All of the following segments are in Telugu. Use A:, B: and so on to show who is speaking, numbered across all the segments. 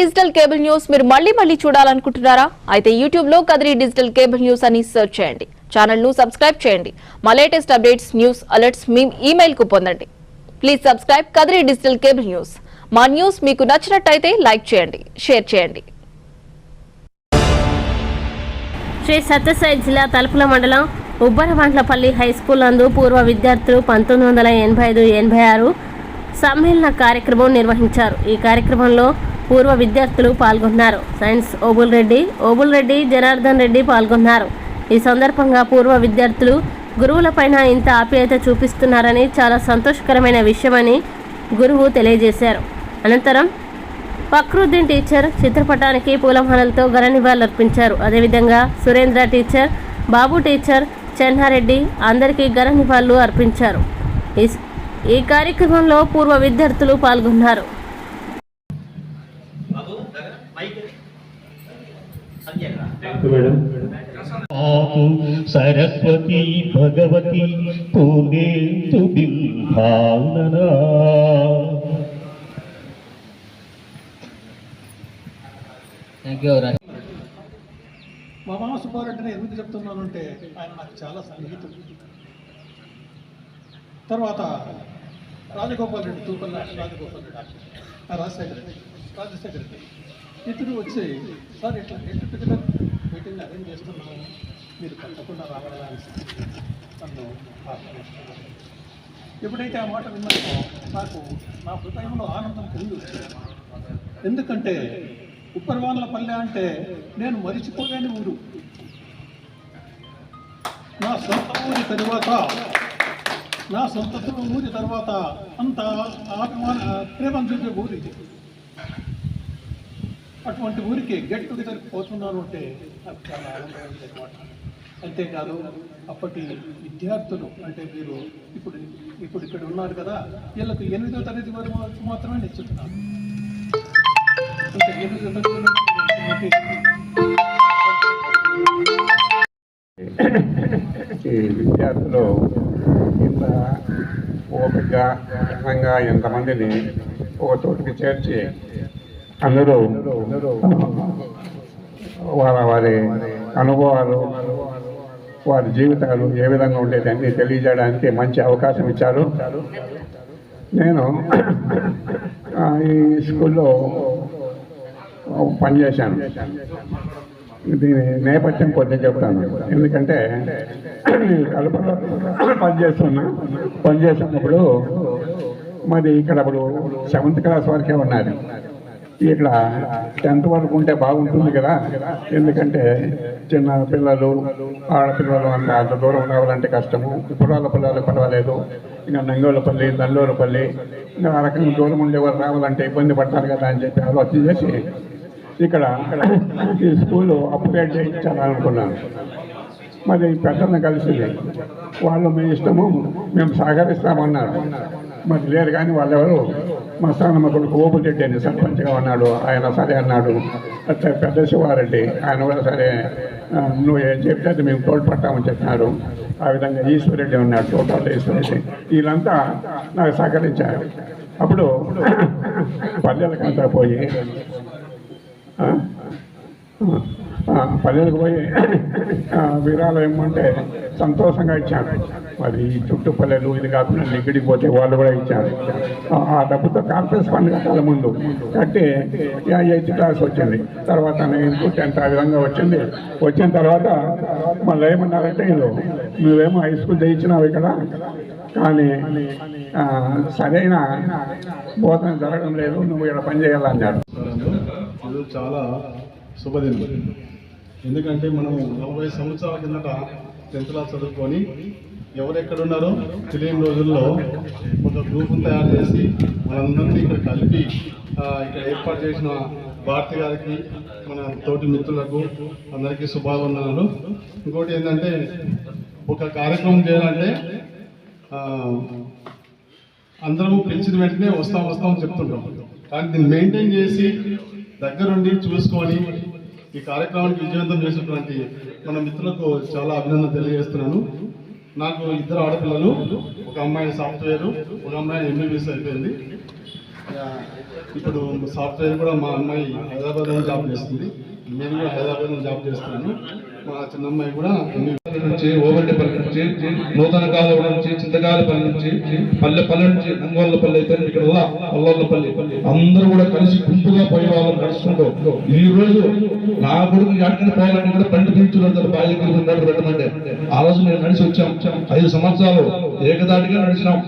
A: డిజిటల్ కేబుల్ న్యూస్ మీరు మళ్ళీ మళ్ళీ చూడాలనుకుంటున్నారా? అయితే యూట్యూబ్లో కదిరి డిజిటల్ కేబుల్ న్యూస్ అని సెర్చ్ చేయండి. ఛానల్ను సబ్స్క్రైబ్ చేయండి. మా లేటెస్ట్ అప్డేట్స్ న్యూస్ అలర్ట్స్ మీ ఈమెయిల్కు పొందండి. Please subscribe Kadiri digital cable news. మా న్యూస్ మీకు నచ్చినట్టయితే లైక్ చేయండి షేర్ చేయండి.
B: శ్రీ సత్యసాయి జిల్లా తలుపుల మండలం ఉబ్బరవంట్లపల్లి హై స్కూల్ నందు పూర్వ విద్యార్థులు పంతొమ్మిది వందల ఎనభై ఐదు ఎనభై ఆరు సమ్మేళన కార్యక్రమం నిర్వహించారు. ఈ కార్యక్రమంలో పూర్వ విద్యార్థులు పాల్గొన్నారు. సైన్స్ ఓబుల్ రెడ్డి ఓబుల్ రెడ్డి జనార్దన్ రెడ్డి పాల్గొన్నారు. ఈ సందర్భంగా పూర్వ విద్యార్థులు గురువులపైన ఇంత ఆప్యాయత చూపిస్తున్నారని చాలా సంతోషకరమైన విషయమని గురువు తెలియజేశారు. అనంతరం ఫక్రుద్దీన్ టీచర్ చిత్రపటానికి పూలమాలలతో ఘన నివాళులర్పించారు అదేవిధంగా సురేంద్ర టీచర్ బాబు టీచర్ చెన్నారెడ్డి అందరికీ ఘన నివాళులు అర్పించారు. ఈ- ఈ కార్యక్రమంలో పూర్వ విద్యార్థులు పాల్గొన్నారు.
C: ఆకు సరస్వతి భగవతి
D: యూ రాజ్
E: మా మామ సుబ్బారెడ్డిని ఎందుకు చెప్తున్నానంటే ఆయన నాకు చాలా సన్నిహితుడు తర్వాత రాజగోపాల్ రెడ్డి తూపల్ల రాజగోపాల్ రెడ్డి ఆ రాజశేఖర రెడ్డి రాజశేఖర రెడ్డి. ఇద్దరు వచ్చి సార్ ఇట్లా టుగెదర్ మీటింగ్ అరేంజ్ చేస్తున్నాము మీరు తప్పకుండా రావడానికి నన్ను ఎప్పుడైతే ఆ మాట విన్నానో నాకు నా హృదయంలో ఆనందం కలిగి వచ్చింది ఎందుకంటే ఉప్పరవాన్ల పల్లె అంటే నేను మరిచిపోలేని ఊరు. నా సొంత ఊరి తరువాత నా సొంత ఊరి తర్వాత అంత ఆత్మ ప్రేమను చూపే ఊరు ఇది. అటువంటి ఊరికి గెట్ టుగెదర్ పోతున్నాను అంటే నాకు చాలా ఆనందమైంది అనమాట అంతేకాదు అప్పటి విద్యార్థులు అంటే మీరు ఇప్పుడు ఇప్పుడు ఇక్కడ ఉన్నారు కదా వీళ్ళకు ఎనిమిదో తరగతి వరకు మాత్రమే నేర్చుకున్నాను ఎనిమిదో తరగతి
F: ఈ విద్యార్థులు ఇంత ఓపిక ఎంతమందిని ఒక చోటుకి చేర్చి అందరూ వారి వారి అనుభవాలు వారి జీవితాలు ఏ విధంగా ఉండేది అన్ని తెలియజేయడానికి మంచి అవకాశం ఇచ్చారు. నేను ఈ స్కూల్లో పనిచేశాను. దీని నేపథ్యం కొద్దిగా చెప్తాను. ఎందుకంటే కడపలో పనిచేస్తున్నా పనిచేస్తున్నప్పుడు మరి ఇక్కడ అప్పుడు సెవెంత్ క్లాస్ వరకే ఉన్నారు ఇక్కడ టెన్త్ వరకు ఉంటే బాగుంటుంది కదా. ఎందుకంటే చిన్న పిల్లలు ఆడపిల్లలు అంత అంత దూరం రావాలంటే కష్టము. పురాల పిల్లలు పర్వాలేదు. ఇంకా నంగోలపల్లి దండోరపల్లి ఇంకా ఆ రకంగా దూరం ఉండేవారు రావాలంటే ఇబ్బంది పడతారు కదా అని చెప్పి ఆలోచన చేసి ఇక్కడ ఈ స్కూలు అప్గ్రేడ్ చేయించాలనుకున్నాను. మరి పెద్దలను కలిసి వాళ్ళు మీ ఇష్టము మేము సహకరిస్తామన్నారు. మరి లేరు కానీ వాళ్ళెవరు? మా స్థానం కొడుకు ఓపిరెడ్డి అని సర్పంచ్గా ఉన్నాడు. ఆయన సరే అన్నాడు. పెద్ద శివారెడ్డి ఆయన కూడా సరే నువ్వు ఏం చెప్తే అది మేము తోడ్పడతామని చెప్పినారు. ఆ విధంగా ఈశ్వరెడ్డి ఉన్నాడు తోటల ఈశ్వరెడ్డి. వీళ్ళంతా నాకు సహకరించారు. అప్పుడు పల్లెలకంతా పోయి పల్లెలకు పోయి విరాళం ఏమంటే సంతోషంగా ఇచ్చాను మరి చుట్టూ పల్లెలు ఇది కాకుండా లిగిడికి పోతే వాళ్ళు కూడా ఇచ్చారు. ఆ, డబ్బుతో కాన్ఫరెన్స్ ఫండ్ కట్టాలి ముందు. కట్టి ఎయిత్ క్లాస్ వచ్చింది. తర్వాత నేను టెన్త్ ఆ విధంగా వచ్చింది. వచ్చిన తర్వాత మళ్ళీ ఏమన్నారంటే వీళ్ళు నువ్వేమో హై స్కూల్ చేయించినావు ఇక్కడ. కానీ సరైన బోధన జరగడం లేదు. నువ్వు ఇక్కడ పని చేయాలన్నారు
G: చాలా శుభదినం. ఎందుకంటే మనం నలభై సంవత్సరాల కిందట టెన్త్ క్లాస్ చదువుకొని ఎవరెక్కడున్నారో తెలియని రోజుల్లో ఒక గ్రూప్ను తయారు చేసి మనందరినీ ఇక్కడ కలిపి ఇక్కడ ఏర్పాటు చేసిన భారతి గారికి మన తోటి మిత్రులకు అందరికీ శుభావందనాలు ఇంకోటి ఏంటంటే ఒక కార్యక్రమం చేయాలంటే అందరూ అందరం పిలిచిన వెంటనే వస్తాం వస్తాం అని చెప్తుంటాం. కానీ దీన్ని మెయింటైన్ చేసి దగ్గరుండి చూసుకొని ఈ కార్యక్రమానికి విజయవంతం చేసినటువంటి మన మిత్రులకు చాలా అభినందన తెలియజేస్తున్నాను. నాకు ఇద్దరు ఆడపిల్లలు ఒక అమ్మాయి సాఫ్ట్వేర్ ఒక అమ్మాయి ఎంబీబీఎస్ అయిపోయింది. ఇప్పుడు సాఫ్ట్వేర్ కూడా మా అమ్మాయి హైదరాబాద్లో జాబ్ చేస్తుంది. నేను కూడా హైదరాబాద్లో జాబ్ చేస్తున్నాను. మా కూడా
H: నుంచి ఓవెల్లిపల్లి నుంచి నూతన కాలువ నుంచి చింతకాలపల్లి నుంచి పల్లె పల్లె నుంచి నంగోళ్ళపల్లి అయితే ఇక్కడ అల్లర్లపల్లి అందరూ కూడా కలిసి గుంపుగా పోయే వాళ్ళం నడుచుకుంటూ ఈ రోజు నా కొడుకు ఎక్కడికి పోవాలని కూడా బండి పీల్చున్నారు బాగా ఉన్నాడు పెట్టమంటే ఆ రోజు నేను నడిచి వచ్చాం. ఐదు సంవత్సరాలు ఏకదాటిగా నడిచినాం.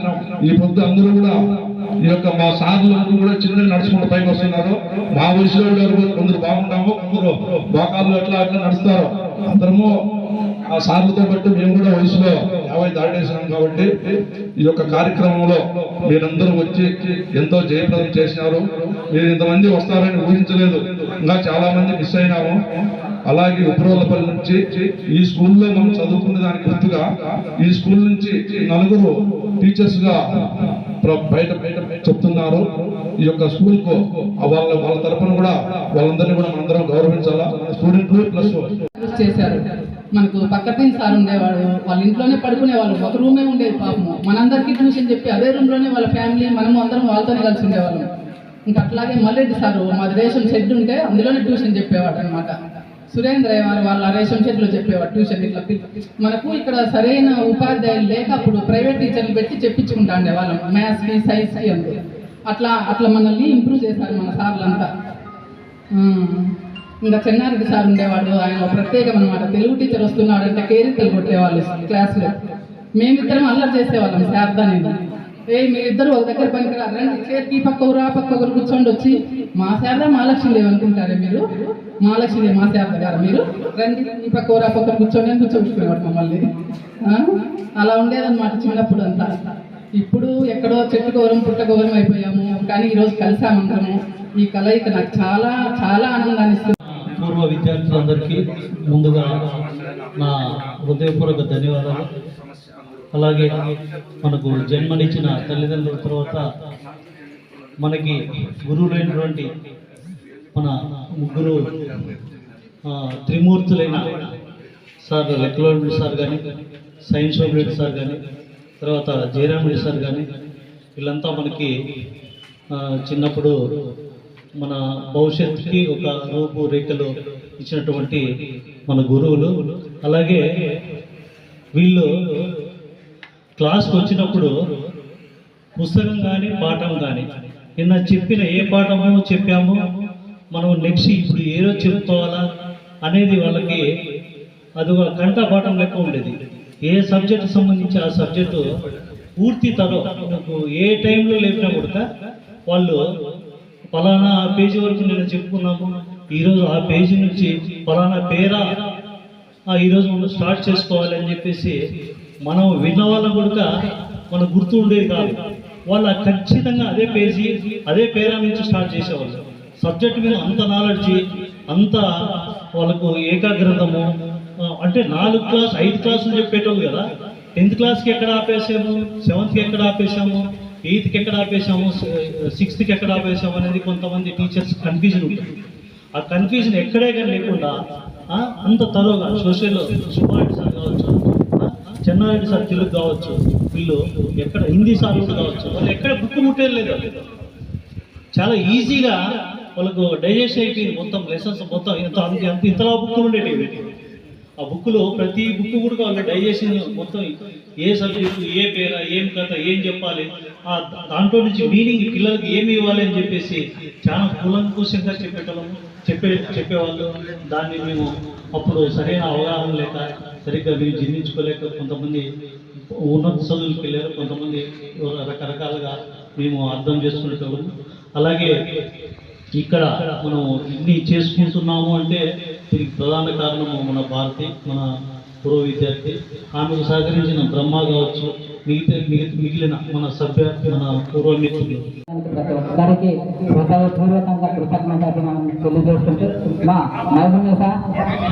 H: ఈ పొద్దు అందరూ కూడా ఈ యొక్క మా సార్లు కూడా చిన్న నడుచుకుంటూ పైకి వస్తున్నారు. మా వయసులో కొందరు బాగుంటాము కొందరు మోకాళ్ళు ఎట్లా అట్లా నడుస్తారు. అందరము ఆ సార్లతో బట్టి మేము కూడా వయసులో యాభై దాటేసినాం కాబట్టి ఈ యొక్క కార్యక్రమంలో మీరందరూ వచ్చి ఎంతో జయప్రదం చేసినారు. మీరు ఇంతమంది వస్తారని ఊహించలేదు. ఇంకా చాలా మంది మిస్ అయినాము. అలాగే ఉప్రోలపల్లి నుంచి ఈ స్కూల్లో మనం చదువుకునే దానికి గుర్తుగా ఈ స్కూల్ నుంచి నలుగురు టీచర్స్గా బయట బయట చెప్తున్నారు. ఈ యొక్క స్కూల్కు వాళ్ళ వాళ్ళ తరఫున కూడా వాళ్ళందరినీ కూడా మనందరం గౌరవించాలా? స్టూడెంట్లు ప్లస్
I: చేశారు. మనకు పక్కన సార్ ఉండేవాడు. వాళ్ళ ఇంట్లోనే పడుకునేవాళ్ళు. ఒక రూమే ఉండేది పాపము మనందరికీ ట్యూషన్ చెప్పి అదే రూమ్లోనే వాళ్ళ ఫ్యామిలీ మనము అందరం వాళ్ళతోనే కలిసి ఉండేవాళ్ళం. ఇంకా అట్లాగే మల్లెడ్డి సారు మా దేశం షెడ్ ఉంటే అందులోనే ట్యూషన్ చెప్పేవాడు అనమాట సురేంద్ర వారు వాళ్ళ రేషన్ షెడ్లో చెప్పేవాడు ట్యూషన్ ఇట్లా మనకు ఇక్కడ సరైన ఉపాధ్యాయులు లేక అప్పుడు ప్రైవేట్ టీచర్లు పెట్టి చెప్పించుకుంటా ఉండే వాళ్ళం మ్యాథ్స్కి సైన్స్కి అంటే. అట్లా అట్లా మనల్ని ఇంప్రూవ్ చేశారు మన సార్లంతా. ఇంకా చెన్నారెడ్డి సార్ ఉండేవాడు ఆయన ఒక ప్రత్యేకం అనమాట తెలుగు టీచర్ వస్తున్నాడు అంటే కేరింతలు కొట్టేవాళ్ళు క్లాస్లో మేమిద్దరం అల్లరి చేసేవాళ్ళం శారదా నేను ఏ మీరిద్దరు ఒక దగ్గర పనికిరారు. రండి ఈ పక్క ఊరు ఆ పక్క ఊరు కూర్చోండి వచ్చి మా శారద మహాలక్ష్మిలే అనుకుంటారే మీరు? మహాలక్ష్మిలే మా శారద గారు మీరు? రండి ఈ పక్క ఊరు ఆ పక్క కూర్చోండి అని కూర్చోబెట్టుకునేవాడు మమ్మల్ని? అలా ఉండేదన్నమాట చిన్నప్పుడు అంతా. ఇప్పుడు ఎక్కడో చెట్టు గౌరవం పుట్ట గౌరవం అయిపోయాము. కానీ ఈరోజు కలిసామందరము ఈ కలయిక నాకు చాలా చాలా ఆనందాన్ని ఇస్తుంది.
J: పూర్వ విద్యార్థులందరికీ ముందుగా నా హృదయపూర్వక ధన్యవాదాలు. అలాగే మనకు జన్మనిచ్చిన తల్లిదండ్రుల తర్వాత మనకి గురువులైనటువంటి మన ముగ్గురు త్రిమూర్తులైన సార్ లెక్కలోడి సార్ కానీ సైన్స్ రెడ్డి సార్ కానీ తర్వాత జయరామ్ రెడ్డి సార్ కానీ వీళ్ళంతా మనకి చిన్నప్పుడు మన భవిష్యత్తుకి ఒక రూపురేఖలు ఇచ్చినటువంటి మన గురువులు. అలాగే వీళ్ళు క్లాస్కి వచ్చినప్పుడు పుస్తకం కానీ పాఠం కానీ నిన్న చెప్పిన ఏ పాఠము చెప్పామో? మనం నెక్స్ట్ ఇప్పుడు ఏ రోజు చెప్పుకోవాలా అనేది వాళ్ళకి అది ఒక గంట పాఠం లెక్క ఉండేది. ఏ సబ్జెక్ట్ సంబంధించి ఆ సబ్జెక్టు పూర్తి తరం నువ్వు ఏ టైంలో లేపినా కూడా వాళ్ళు ఫలానా ఆ పేజీ వరకు నేను చెప్పుకున్నాము ఈరోజు ఆ పేజీ నుంచి ఫలానా పేరా ఆ, ఈరోజు మనం స్టార్ట్ చేసుకోవాలి అని చెప్పేసి మనం విన్న వాళ్ళ కూడా మన గుర్తు ఉండేది కాదు. వాళ్ళ ఖచ్చితంగా అదే పేజీ అదే పేరా నుంచి స్టార్ట్ చేసేవాళ్ళు. సబ్జెక్ట్ మీద అంత నాలెడ్జ్ అంత వాళ్ళకు ఏకాగ్రతము అంటే నాలుగు క్లాస్ ఐదు క్లాసులు చెప్పేటోళ్ళు కదా. టెన్త్ క్లాస్కి ఎక్కడ ఆపేసాము సెవెంత్కి ఎక్కడ ఆపేసాము ఎయిత్కి ఎక్కడ ఆపేసాము సిక్స్త్కి ఎక్కడ ఆపేసాము అనేది కొంతమంది టీచర్స్ కన్ఫ్యూజన్ ఉంటుంది. ఆ కన్ఫ్యూజన్ ఎక్కడే కానీ లేకుండా అంత తరువుగా సోషల్ సుబ్బారెడ్డి చెన్నారెడ్డి సార్ తెలుగు కావచ్చు వీళ్ళు ఎక్కడ హిందీ సార్ కూడా కావచ్చు వాళ్ళు ఎక్కడ బుక్ ముట్టేయలేదు చాలా ఈజీగా వాళ్ళకు డైజెస్ట్ అయిపోయింది మొత్తం లెసన్స్ మొత్తం ఇంత అంత అంత ఇంతలా బుక్ ఉండేటివి ఆ బుక్లో ప్రతి బుక్ కూడా వాళ్ళు డైజెషన్ మొత్తం ఏ సబ్జెక్టు ఏ పేర ఏం కథ ఏం చెప్పాలి ఆ దాంట్లో నుంచి మీనింగ్ పిల్లలకి ఏమి ఇవ్వాలి అని చెప్పేసి చాలా కూలంకుశంగా చెప్పేటోళ్ళము చెప్పే చెప్పేవాళ్ళు. దాన్ని మేము అప్పుడు సరైన అవగాహన లేక సరిగ్గా మీరు జీర్ణించుకోలేక కొంతమంది ఉన్నత చదువులకు వెళ్ళారు కొంతమంది రకరకాలుగా మేము అర్థం చేసుకునేటోళ్ళము అలాగే ఇక్కడ మనం ఇన్ని చేసుకుంటున్నాము అంటే దీనికి ప్రధాన కారణము మన భారతి మన పూర్వ విద్యార్థి. ఆమెకు సహకరించిన బ్రహ్మ కావచ్చు మిగతా మిగతా మిగిలిన మన సభ్య మన పూర్వ మిత్రులు
K: ప్రతి ఒక్కరికి హృదయపూర్వకంగా కృతజ్ఞతలు మనం తెలియజేస్తుంటే మా నైపుణ్య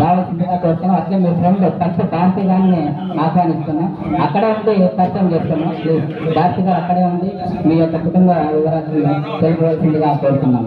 K: రావాల్సిందిగా కోరుతున్నాం అట్లే మీ ఫ్రెండ్ ఫస్ట్ భారతి గారిని ఆహ్వానిస్తున్నాం. అక్కడే ఉండి పరిచయం చేస్తున్నాం. ప్లీజ్ భారతి గారు అక్కడే ఉండి మీ యొక్క కుటుంబ వివరాలను తెలుపవలసిందిగా కోరుతున్నాం.